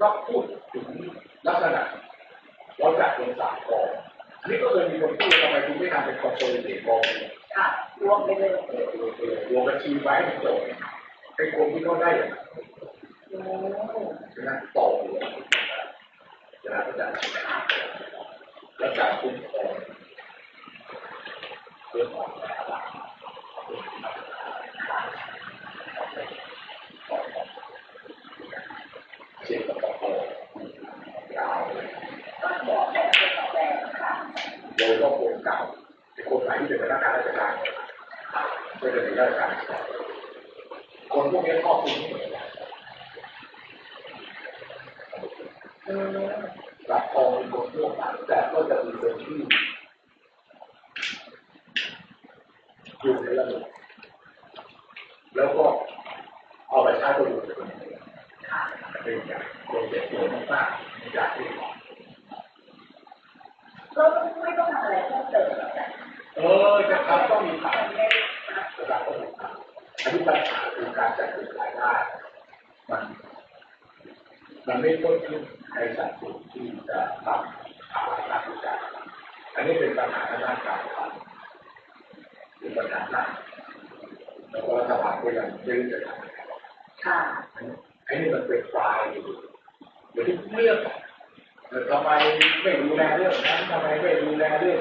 ก็พูดถึงลักษณะเราจัดเป็นสามกองอันนี้ก็เคยมีคนพูดทำไมคุณไม่ทำเป็นคอนโซลเดตกองค่ะรวมไปเลยเออเออเออรวมบัญชีไว้ให้จบเป็นคนที่เขาได้อย่างนั้นอืมฉะนั้นต่อเลยฉะนั้นก็จะและการคุ้มครองเรื่องของแม่บ้านเช่นกับต่อยาวเลย ก็บอกแต่เป็นต่อแบบค่ะ โดยก็คนเก่าเป็นคนไหน ที่เป็นพนักงานราชการไม่เป็นราชการคนพวกนี้ครอบคลุมหมือนกันอืมรับทองเป็นคนทั่วไปแต่ก็จะมีคนที่อยู่ในระบบแล้วก็เอาไปใช้ประโยชน์เป็นค่เป็นอย่างโปรเจกต์ตัวมากๆในการที่ก็ไม่ต้องทำอะไรเพิ่มเติมหรอกจ้ะ เออจะทำต้องมีฐานมันไม่นะระดับต้องมีฐานอันนี้ปัญหาคือการจัดการรายได้มันมันไม่ต้นขึ้นในสัดส่วนที่จะรับภาระค่าใช้จ่ายอันนี้เป็นปัญหาทางด้านการคลังเป็นปัญหาหนักแล้วก็รัฐบาลก็ยังไม่รู้จะทำยังไงค่ะอันนี้มันเป็นปลายอยู่เดี๋ยวที่เรื่องทำไมไม่ดูแลเรื่องนั้นทำไมไม่ดูแลเรื่อง